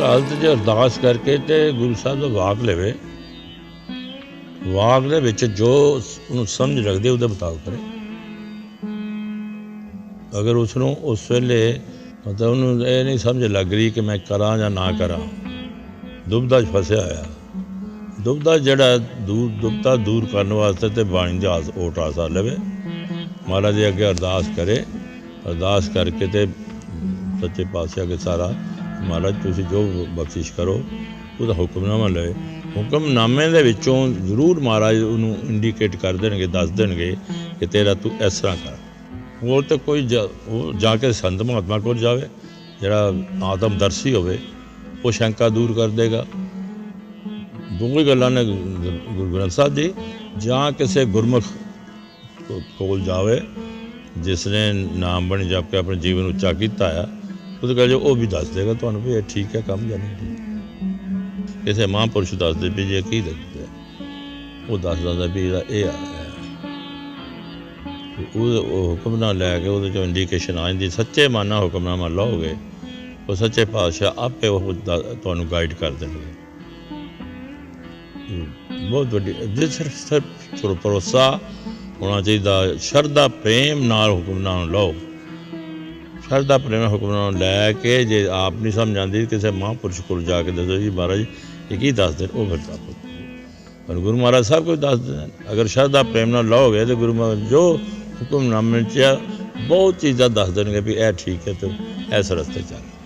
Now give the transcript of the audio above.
ਹਾਲਤ 'ਚ ਅਰਦਾਸ ਕਰਕੇ ਤੇ ਗੁਰੂ ਸਾਹਿਬ ਦਾ ਵਾਕ ਲਵੇ, ਵਾਕ ਦੇ ਵਿੱਚ ਜੋ ਉਹਨੂੰ ਸਮਝ ਰੱਖਦੇ ਉਹਦੇ ਮੁਤਾਬਕ ਕਰੇ। ਅਗਰ ਉਸ ਨੂੰ ਉਸ ਵੇਲੇ ਮਤਲਬ ਉਹਨੂੰ ਇਹ ਨਹੀਂ ਸਮਝ ਲੱਗ ਰਹੀ ਕਿ ਮੈਂ ਕਰਾਂ ਜਾਂ ਨਾ ਕਰਾਂ ਦੁਬਦਾ 'ਚ ਫਸਿਆ ਹੋਇਆ। ਦੁਬਦਾ ਜਿਹੜਾ ਦੂਰ ਦੁਬਦਾ ਦੂਰ ਕਰਨ ਵਾਸਤੇ ਤੇ ਬਾਣੀ ਦਾ ਆਸ ਓਟ ਆਸਾ ਲਵੇ। ਮਹਾਰਾਜ ਦੇ ਅੱਗੇ ਅਰਦਾਸ ਕਰੇ। ਅਰਦਾਸ ਕਰਕੇ ਤੇ ਸੱਚੇ ਪਾਤਸ਼ਾਹ ਕੇ ਸਾਰਾ ਮਹਾਰਾਜ, ਤੁਸੀਂ ਜੋ ਬਖਸ਼ਿਸ਼ ਕਰੋ, ਉਹਦਾ ਹੁਕਮਨਾਮਾ ਲਵੇ ਹੁਕਮਨਾਮੇ ਦੇ ਵਿੱਚੋਂ ਜ਼ਰੂਰ ਮਹਾਰਾਜ ਉਹਨੂੰ ਇੰਡੀਕੇਟ ਕਰ ਦੇਣਗੇ, ਦੱਸ ਦੇਣਗੇ ਕਿ ਤੇਰਾ ਤੂੰ ਇਸ ਤਰ੍ਹਾਂ ਕਰ। ਹੋਰ ਤੇ ਕੋਈ ਜਾ- ਉਹ ਜਾ ਕੇ ਸੰਤ ਮਹਾਤਮਾ ਕੋਲ ਜਾਵੇ, ਜਿਹੜਾ ਆਤਮਦਰਸ਼ੀ ਹੋਵੇ, ਉਹ ਸ਼ੰਕਾ ਦੂਰ ਕਰ ਦੇਗਾ। ਦੋ ਗੱਲਾਂ ਨੇ ਗੁਰੂ ਗ੍ਰੰਥ ਸਾਹਿਬ ਜੀ। ਜਾਂ ਕਿਸੇ ਗੁਰਮੁਖ ਕੋਲ ਜਾਵੇ ਜਿਸ ਨੇ ਨਾਮ ਬਣ ਜਪ ਕੇ ਆਪਣੇ ਜੀਵਨ ਉੱਚਾ ਕੀਤਾ ਆ ਉਹਦੇ ਕੋਲ ਜੋ ਉਹ ਵੀ ਦੱਸ ਦੇਗਾ ਤੁਹਾਨੂੰ ਵੀ ਇਹ ਠੀਕ ਹੈ ਕੰਮ ਜਾਂ ਨਹੀਂ ਕਿਸੇ ਮਹਾਂਪੁਰਸ਼ ਦੱਸਦੇ ਵੀ ਜੇ ਕੀ ਦੱਸਦਾ ਉਹ ਦੱਸ ਦਿੰਦਾ ਵੀ ਇਹਦਾ ਇਹ ਆ ਉਹ ਉਹ ਹੁਕਮਨਾਮਾ ਲੈ ਕੇ ਉਹਦੇ ਚੋਂ ਇੰਡੀਕੇਸ਼ਨ ਆ ਜਾਂਦੀ। ਸੱਚੇ ਮਾਨਾ ਹੁਕਮਨਾਮਾ ਲਓਗੇ ਉਹ ਸੱਚੇ ਪਾਤਸ਼ਾਹ ਆਪੇ ਉਹ ਤੁਹਾਨੂੰ ਗਾਈਡ ਕਰ ਦੇਣਗੇ। ਬਹੁਤ ਵੱਡੀ ਜੇ ਸਿਰਫ ਸਿਰਫ ਭਰੋਸਾ ਹੋਣਾ ਚਾਹੀਦਾ। ਸ਼ਰਧਾ, ਪ੍ਰੇਮ ਨਾਲ ਹੁਕਮਨਾਮਾ ਲਓ। ਸ਼ਰਧਾ ਪ੍ਰੇਮ ਨਾਲ ਹੁਕਮਨਾਮਾ ਲੈ ਕੇ ਜੇ ਆਪ ਨਹੀਂ ਸਮਝ ਆਉਂਦੀ ਕਿਸੇ ਮਹਾਂਪੁਰਸ਼ ਕੋਲ ਜਾ ਕੇ ਦੱਸੋ ਜੀ ਮਹਾਰਾਜ ਇਹ ਕੀ ਦੱਸਦੇ ਨੇ? ਉਹ ਫਿਰ ਤਾਂ ਪਰ ਗੁਰੂ ਮਹਾਰਾਜ ਸਭ ਕੁਝ ਦੱਸ ਦਿੰਦੇ ਅਗਰ ਸ਼ਰਧਾ ਪ੍ਰੇਮ ਨਾਲ ਲਓਗੇ ਤੇ ਗੁਰੂ ਮਹਾਰਾਜ ਜੋ ਹੁਕਮਨਾਮੇ ਚ ਆ, ਬਹੁਤ ਚੀਜ਼ਾਂ ਦੱਸ ਦੇਣਗੇ ਵੀ ਇਹ ਠੀਕ ਹੈ ਤੇ ਇਸ ਰਸਤੇ ਚੱਲ।